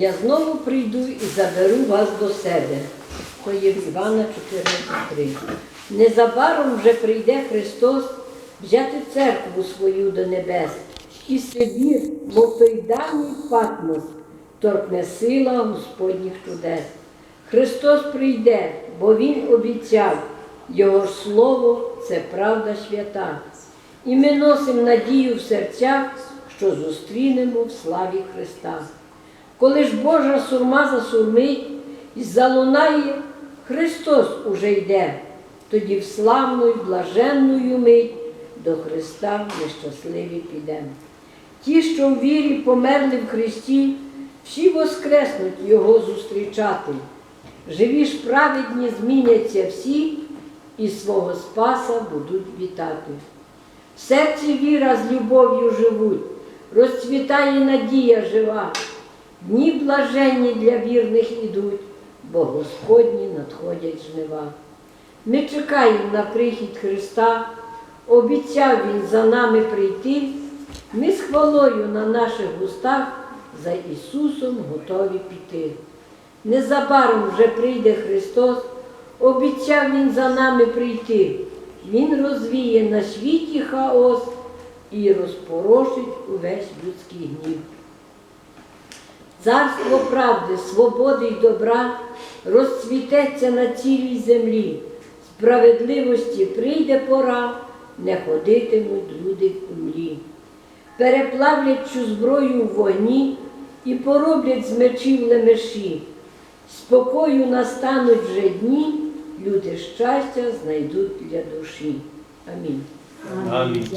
Я знову прийду і заберу вас до себе. То є Івана 14.3. Незабаром вже прийде Христос взяти церкву свою до небес. І Сибір, мов той давній Патмос, торкне сила Господніх чудес. Христос прийде, бо Він обіцяв, Його слово це правда свята. І ми носимо надію в серцях, що зустрінемо в славі Христа. Коли ж Божа сурма засурмить і залунає, Христос уже йде, тоді в славну й блаженную мить до Христа ми щасливі підемо. Ті, що в вірі померли в Христі, всі воскреснуть Його зустрічати. Живі ж праведні зміняться всі і свого Спаса будуть вітати. В серці віра з любов'ю живуть, розцвітає надія жива. Дні блаженні для вірних ідуть, бо Господні надходять жнива. Ми чекаємо на прихід Христа, обіцяв Він за нами прийти. Ми з хвалою на наших устах за Ісусом готові піти. Незабаром вже прийде Христос, обіцяв Він за нами прийти. Він розвіє на світі хаос і розпорошить увесь людський гнів. Царство правди, свободи й добра розцвітеться на цілій землі. Справедливості прийде пора, не ходитимуть люди в млі. Переплавлять цю зброю в вогні і пороблять з мечів лемеші. Спокою настануть вже дні, люди щастя знайдуть для душі. Амінь. Амінь.